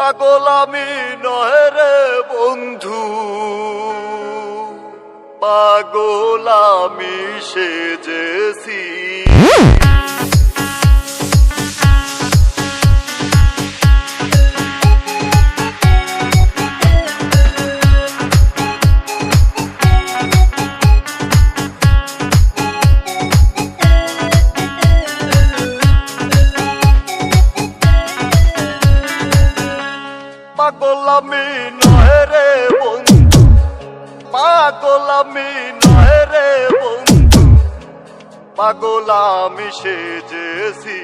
পাগল আমি নহে রে বন্ধু। পাগল আমি সেজেছি। পাগলামি নহে রে বন্ধু পাগলামি নহে রে বন্ধু পাগলামি সেজেছি।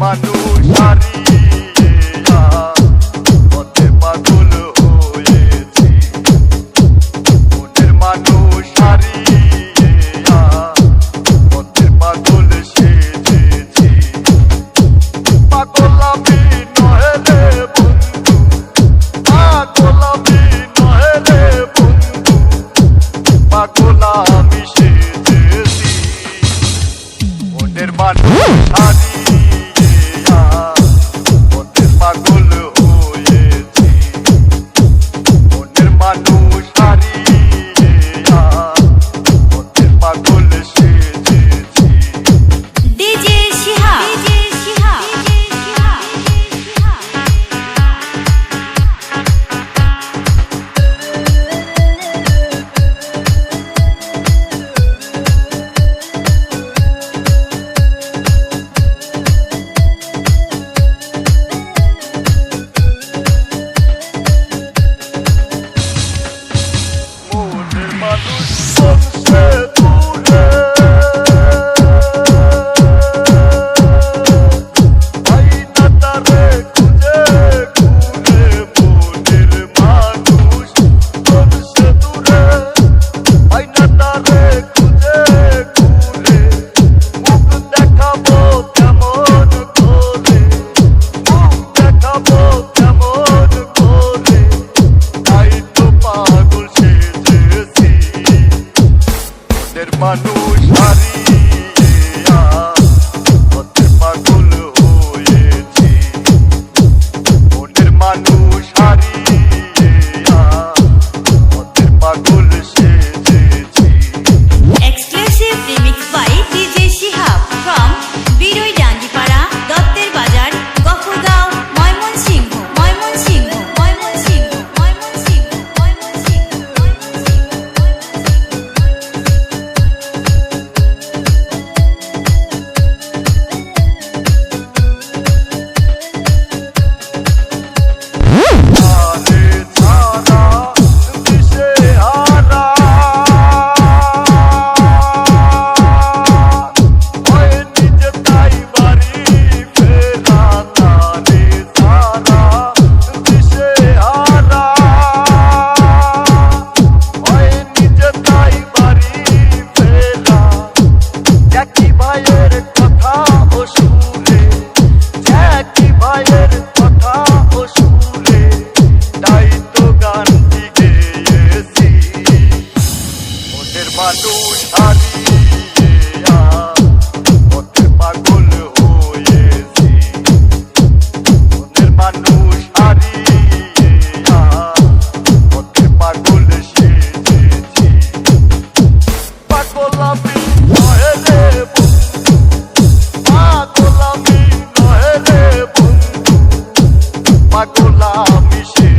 মানুষ হারিয়ে মানুষ হারিয়ে পথে পাগল হয়েছি মনের মানুষ হারিয়ে পথে পাগল সেজেছি পাগল আমি নহে রে বন্ধু। পাগল আমি নহে রে বন্ধু। পাগল আমি সে